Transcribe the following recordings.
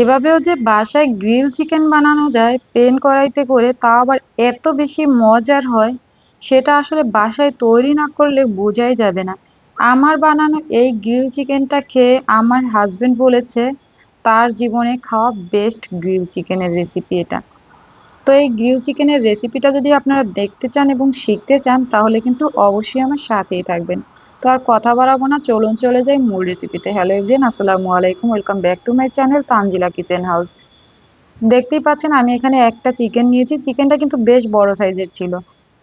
এভাবেও যে বাসায় গ্রিল চিকেন বানানো যায় পেন কড়াইতে করে, তা আবার এত বেশি মজার হয়, সেটা আসলে বাসায় তৈরি না করলে বোঝাই যাবে না। আমার বানানো এই গ্রিল চিকেনটা খেয়ে আমার হাজবেন্ড বলেছে, তার জীবনে খাওয়া বেস্ট গ্রিল চিকেনের রেসিপি এটা। তো এই গ্রিল চিকেনের রেসিপিটা যদি আপনারা দেখতে চান এবং শিখতে চান, তাহলে কিন্তু অবশ্যই আমার সাথেই থাকবেন। তো আর কথা বাড়াবো না, চলুন চলে যাই মূল রেসিপিতে হ্যালো এভরিয়ান আসসালামু আলাইকুম welcome back to my channel Tanzila kitchen house দেখতেই পাচ্ছেন, আমি এখানে একটা চিকেন নিয়েছি চিকেনটা কিন্তু বেশ বড় সাইজের ছিল।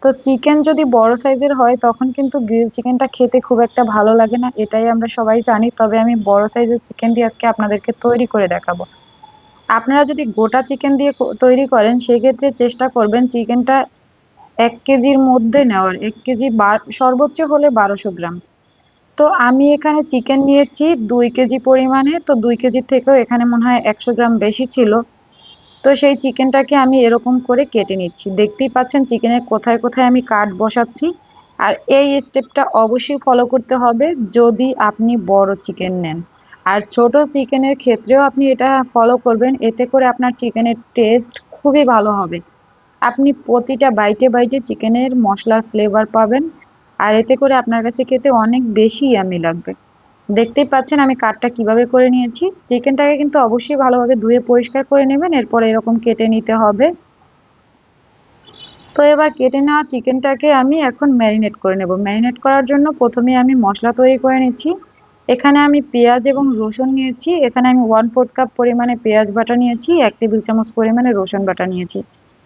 তো চিকেন যদি বড় সাইজের হয়, তখন কিন্তু গ্রিল চিকেনটা খেতে খুব একটা ভালো লাগে না, এটাই আমরা সবাই জানি। তবে আমি বড় সাইজের চিকেন দিয়ে আজকে আপনাদেরকে তৈরি করে দেখাবো। আপনারা যদি গোটা চিকেন দিয়ে তৈরি করেন, সেক্ষেত্রে চেষ্টা করবেন চিকেনটা এক কেজির মধ্যে নেওয়ার। এক কেজি সর্বোচ্চ হলে বারোশো গ্রাম। তো আমি এখানে চিকেন নিয়েছি দুই কেজি পরিমাণে। তো দুই কেজির থেকেও এখানে মনে হয় একশো গ্রাম বেশি ছিল। তো সেই চিকেনটাকে আমি এরকম করে কেটে নিচ্ছি। দেখতেই পাচ্ছেন চিকেনের কোথায় কোথায় আমি কাট বসাচ্ছি। আর এই স্টেপটা অবশ্যই ফলো করতে হবে যদি আপনি বড় চিকেন নেন। আর ছোট চিকেনের ক্ষেত্রেও আপনি এটা ফলো করবেন। এতে করে আপনার চিকেনের টেস্ট খুবই ভালো হবে। আপনি প্রতিটা বাইটে বাইটে চিকেনের মশলার ফ্লেভার পাবেন। আর এতে করে আপনার কাছে খেতে অনেক বেশি ইয়ামি লাগবে। দেখতেই পাচ্ছেন আমি কাটটা কীভাবে করে নিয়েছি। চিকেনটাকে কিন্তু অবশ্যই ভালোভাবে ধুয়ে পরিষ্কার করে নেবেন, এরপর এরকম কেটে নিতে হবে। তো এবার কেটে নেওয়া চিকেনটাকে আমি এখন ম্যারিনেট করে নেব। ম্যারিনেট করার জন্য প্রথমে আমি মশলা তৈরি করে নিচ্ছি। এখানে আমি পেঁয়াজ এবং রসুন নিয়েছি। এখানে আমি ওয়ান ফোর্থ কাপ পরিমাণে পেঁয়াজ বাটা নিয়েছি, এক টেবিল চামচ পরিমাণে রসুন বাটা নিয়েছি।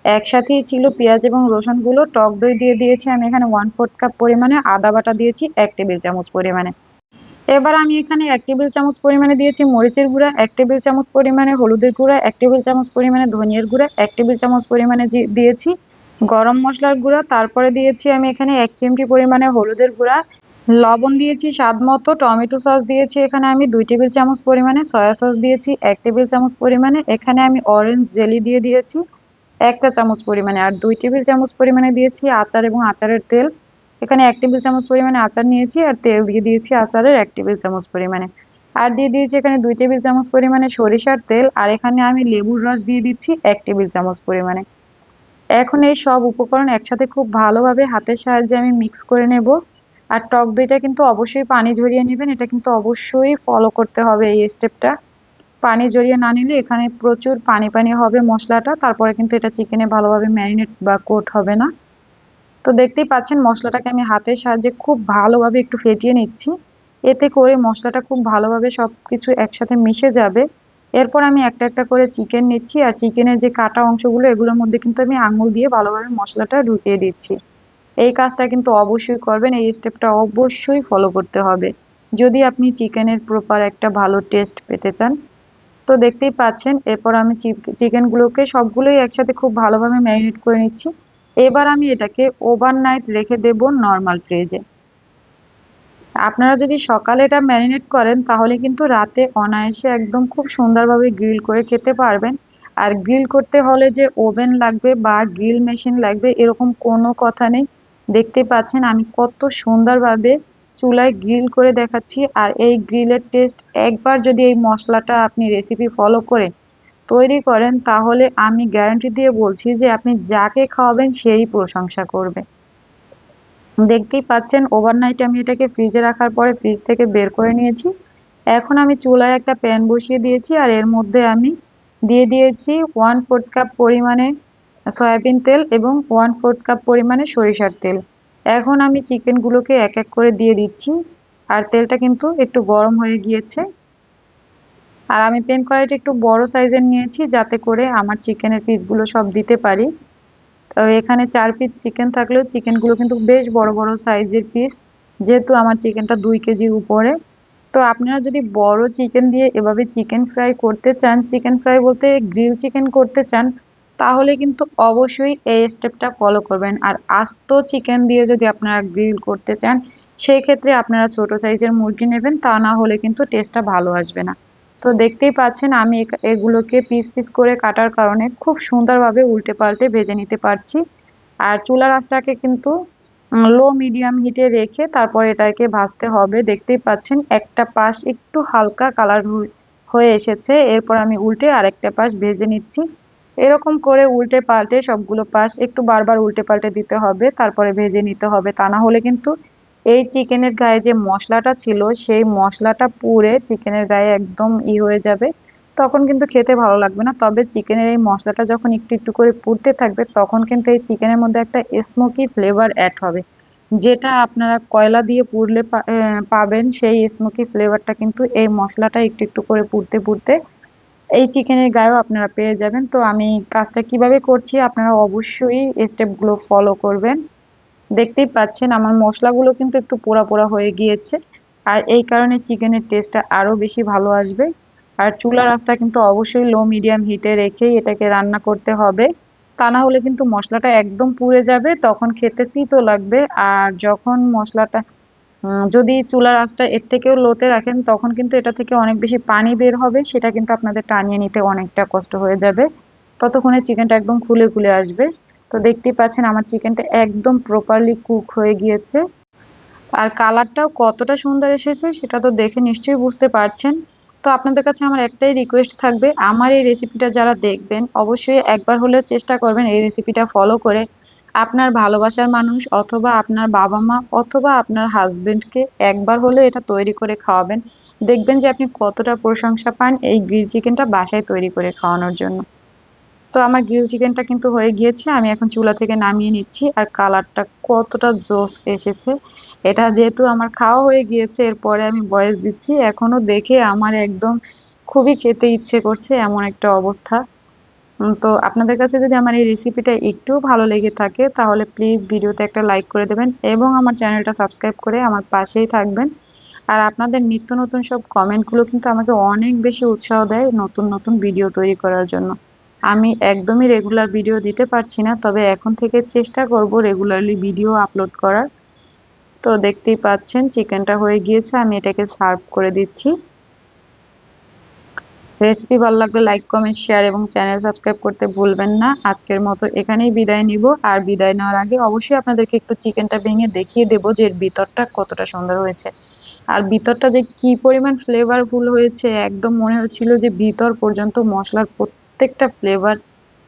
একসাথেই ছিল পেঁয়াজ এবং রসুন রসুনগুলো। টক দই দিয়ে দিয়েছি আমি এখানে ওয়ান ফোর্থ কাপ পরিমাণে, আদা বাটা দিয়েছি এক টেবিল চামচ পরিমাণে। এবার আমি এখানে এক টেবিল চামচ পরিমাণে দিয়েছি মরিচের গুঁড়া, এক টেবিল চামচ পরিমাণে হলুদের গুঁড়া, এক টেবিল চামচ পরিমাণে ধনিয়ার গুঁড়া, এক টেবিল চামচ পরিমাণে দিয়েছি গরম মশলার গুঁড়া। তারপরে দিয়েছি আমি এখানে এক চিমটি পরিমাণে হলুদের গুঁড়া। লবণ দিয়েছি স্বাদ মতো, টমেটো সস দিয়েছি এখানে আমি দুই টেবিল চামচ পরিমাণে, সয়া সস দিয়েছি এক টেবিল চামচ পরিমাণে। এখানে আমি অরেঞ্জ জেলি দিয়ে দিয়েছি। একটা চামচ পরিমাণে, আর দুই টেবিল চামচ পরিমাণে দিয়েছি আচার এবং আচারের তেল। এখানে এক টেবিল চামচ পরিমাণে আচার নিয়েছি আর তেল দিয়ে দিয়েছি আচারের এক টেবিল চামচ পরিমাণে। আর দিয়ে দিয়েছি এখানে দুই টেবিল চামচ পরিমাণে সরিষার তেল, আর এখানে আমি লেবুর রস দিয়ে দিচ্ছি এক টেবিল চামচ পরিমাণে। এখন এই সব উপকরণ একসাথে খুব ভালোভাবে হাতের সাহায্যে আমি মিক্স করে নেব। আর টক দইটা কিন্তু অবশ্যই পানি ঝরিয়ে নেবেন, এটা কিন্তু অবশ্যই ফলো করতে হবে এই স্টেপটা পানি জড়িয়ে না নিলে এখানে প্রচুর পানি পানি হবে মশলাটা, তারপরে কিন্তু এটা চিকেনে ভালোভাবে ম্যারিনেট বা কোট হবে না। তো দেখতেই পাচ্ছেন মশলাটাকে আমি হাতের সাহায্যে খুব ভালোভাবে একটু ফেটিয়ে নিচ্ছি। এতে করে মশলাটা খুব ভালোভাবে সব কিছু একসাথে মিশে যাবে। এরপর আমি একটা একটা করে চিকেন নিচ্ছি আর চিকেনের যে কাটা অংশগুলো, এগুলোর মধ্যে কিন্তু আমি আঙুল দিয়ে ভালোভাবে মশলাটা ঢুকিয়ে দিচ্ছি। এই কাজটা কিন্তু অবশ্যই করবেন, এই স্টেপটা অবশ্যই ফলো করতে হবে। যদি আপনি চিকেনের প্রপার একটা ভালো টেস্ট পেতে চান তো দেখতেই পাচ্ছেন, এরপর আমি চিকেনগুলোকে সবগুলোই একসাথে খুব ভালোভাবে ম্যারিনেট করে নিচ্ছি। এবার আমি এটাকে ওভারনাইট রেখে দেব নর্মাল ফ্রিজে। আপনারা যদি সকালে এটা ম্যারিনেট করেন, তাহলে কিন্তু রাতে অনায়াসে একদম খুব সুন্দরভাবে গ্রিল করে খেতে পারবেন। আর গ্রিল করতে হলে যে ওভেন লাগবে বা গ্রিল মেশিন লাগবে, এরকম কোনো কথা নেই। দেখতে পাচ্ছেন আমি কত সুন্দরভাবে চুলায় গ্রিল করে দেখাচ্ছি। আর এই গ্রিলের টেস্ট একবার যদি এই মশলাটা আপনি রেসিপি ফলো করে তৈরি করেন, তাহলে আমি গ্যারান্টি দিয়ে বলছি যে আপনি যাকে খাওয়াবেন সেই প্রশংসা করবে। দেখতেই পাচ্ছেন ওভারনাইট আমি এটাকে ফ্রিজে রাখার পরে ফ্রিজ থেকে বের করে নিয়েছি। এখন আমি চুলায় একটা প্যান বসিয়ে দিয়েছি আর এর মধ্যে আমি দিয়ে দিয়েছি ওয়ান ফোর্থ কাপ পরিমাণে সয়াবিন তেল এবং ওয়ান ফোর্থ কাপ পরিমাণে সরিষার তেল। এখন আমি চিকেনগুলোকে এক এক করে দিয়ে দিচ্ছি। আর তেলটা কিন্তু একটু গরম হয়ে গিয়েছে। আর আমি পেন কড়াইটা একটু বড় সাইজের নিয়েছি যাতে করে আমার চিকেনের পিসগুলো সব দিতে পারি। তো এখানে চার পিস চিকেন থাকলেও চিকেনগুলো কিন্তু বেশ বড় বড় সাইজের পিস, যেহেতু আমার চিকেনটা দুই কেজির উপরে। তো আপনারা যদি বড় চিকেন দিয়ে এভাবে চিকেন ফ্রাই করতে চান, চিকেন ফ্রাই বলতে গ্রিল চিকেন করতে চান তাহলে কিন্তু অবশ্যই এই স্টেপটা ফলো করবেন। আর আস্ত চিকেন দিয়ে যদি আপনারা গ্রিল করতে চান, সেই ক্ষেত্রে আপনারা ছোট সাইজের মুরগি নেবেন, তা না হলে কিন্তু টেস্টটা ভালো আসবে না। তো দেখতেই পাচ্ছেন, আমি এগুলোকে পিস পিস করে কাটার কারণে খুব সুন্দরভাবে উল্টে পাল্টে ভেজে নিতে পারছি। আর চুলা রাসটাকে কিন্তু লো মিডিয়াম হিটে রেখে তারপর এটাকে ভাজতে হবে। দেখতেই পাচ্ছেন, একটা পাশ একটু হালকা কালার হয়ে এসেছে। এরপর আমি উল্টে আরেকটা পাশ ভেজে নিচ্ছি। এরকম করে উল্টে পাল্টে সবগুলো পাশ একটু বারবার উল্টে পাল্টে দিতে হবে, তারপরে ভেজে নিতে হবে। তা না হলে কিন্তু এই চিকেনের গায়ে যে মশলাটা ছিল, সেই মশলাটা পুড়ে চিকেনের গায়ে একদম ই হয়ে যাবে। তখন কিন্তু খেতে ভালো লাগবে না। তবে চিকেনের এই মশলাটা যখন একটু একটু করে পুড়তে থাকবে, তখন কিন্তু এই চিকেনের মধ্যে একটা স্মোকি ফ্লেভার অ্যাড হবে। যেটা আপনারা কয়লা দিয়ে পুড়লে পাবেন, সেই স্মোকি ফ্লেভারটা কিন্তু এই মশলাটা একটু একটু করে পুড়তে পুড়তে এই চিকেনের গায়েও আপনারা পেয়ে যাবেন। তো আমি কাজটা কীভাবে করছি, আপনারা অবশ্যই স্টেপগুলো ফলো করবেন। দেখতেই পাচ্ছেন আমার মশলাগুলো কিন্তু একটু পোড়া পোড়া হয়ে গিয়েছে। আর এই কারণে চিকেনের টেস্টটা আরও বেশি ভালো আসবে। আর চুলার আঁচটা কিন্তু অবশ্যই লো মিডিয়াম হিটে রেখেই এটাকে রান্না করতে হবে। তা না হলে কিন্তু মশলাটা একদম পুড়ে যাবে, তখন খেতে তিতো লাগবে। আর যখন মশলাটা যদি চুলার আঁচটা এর থেকেও লোতে রাখেন, তখন কিন্তু এটা থেকে অনেক বেশি পানি বের হবে, সেটা কিন্তু আপনাদের টানিয়ে নিতে অনেকটা কষ্ট হয়ে যাবে। ততক্ষণে চিকেনটা একদম খুলে খুলে আসবে। তো দেখতেই পাচ্ছেন আমার চিকেনটা একদম প্রপারলি কুক হয়ে গিয়েছে। আর কালারটাও কতটা সুন্দর এসেছে, সেটা তো দেখে নিশ্চয়ই বুঝতে পারছেন। তো আপনাদের কাছে আমার একটাই রিকোয়েস্ট থাকবে, আমার এই রেসিপিটা যারা দেখবেন, অবশ্যই একবার হলেও চেষ্টা করবেন এই রেসিপিটা ফলো করে। আপনার ভালোবাসার মানুষ অথবা আপনার বাবা মা অথবা আপনার হাজবেন্ডকে একবার হলেও এটা তৈরি করে খাওয়াবেন। দেখবেন যে আপনি কতটা প্রশংসা পান এই গ্রিল চিকেনটা বাসায় তৈরি করে খাওয়ানোর জন্য। তো আমার গ্রিল চিকেনটা কিন্তু হয়ে গিয়েছে, আমি এখন চুলা থেকে নামিয়ে নিচ্ছি আর কালারটা কতটা জোস এসেছে। এটা যেহেতু আমার খাওয়া হয়ে গিয়েছে, এরপরে আমি বয়স দিচ্ছি। এখনও দেখে আমার একদম খুবই খেতে ইচ্ছে করছে এমন একটা অবস্থা। তো আপনাদের কাছে যদি আমার এই রেসিপিটা একটু ভালো লেগে থাকে, তাহলে প্লিজ ভিডিওতে একটা লাইক করে দেবেন এবং আমার চ্যানেলটা সাবস্ক্রাইব করে আমার পাশেই থাকবেন। আর আপনাদের নিত্য নতুন সব কমেন্টগুলো কিন্তু আমাকে অনেক বেশি উৎসাহ দেয় নতুন নতুন ভিডিও তৈরি করার জন্য। আমি একদমই রেগুলার ভিডিও দিতে পারছি না, তবে এখন থেকে চেষ্টা করব রেগুলারলি ভিডিও আপলোড করার। তো দেখতেই পাচ্ছেন চিকেনটা হয়ে গিয়েছে, আমি এটাকে সার্ভ করে দিচ্ছি। রেসিপি ভালো লাগলে লাইক কমেন্ট শেয়ার এবং চ্যানেল সাবস্ক্রাইব করতে ভুলবেন না। আজকের মতো এখানেই বিদায় নিব। আর বিদায় নেওয়ার আগে অবশ্যই আপনাদেরকে একটু চিকেনটা ভেঙে দেখিয়ে দেবো যে এর ভিতরটা কতটা সুন্দর হয়েছে। আর ভিতরটা যে কি পরিমাণ ফ্লেভারফুল হয়েছে, একদম মনে হচ্ছিল যে ভিতর পর্যন্ত মশলার প্রত্যেকটা ফ্লেভার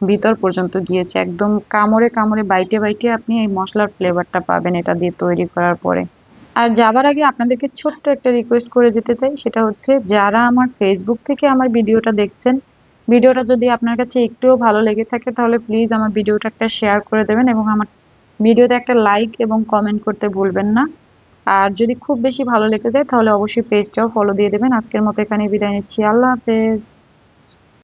ভিতর পর্যন্ত গিয়েছে। একদম কামড়ে কামড়ে বাইটে বাইটে আপনি এই মশলার ফ্লেভারটা পাবেন এটা দিয়ে তৈরি করার পরে। আর যাবার আগে আপনাদেরকে ছোট্ট একটা রিকোয়েস্ট করে যেতে চাই, সেটা হচ্ছে যারা আমার ফেসবুক থেকে আমার ভিডিওটা দেখছেন, ভিডিওটা যদি আপনার কাছে একটুও ভালো লেগে থাকে, তাহলে প্লিজ আমার ভিডিওটা একটা শেয়ার করে দেবেন এবং আমার ভিডিওতে একটা লাইক এবং কমেন্ট করতে ভুলবেন না। আর যদি খুব বেশি ভালো লেগে যায়, তাহলে অবশ্যই পেজটাও ফলো দিয়ে দেবেন। আজকের মতো এখানে বিদায় নিচ্ছি। আল্লাহ হাফেজ।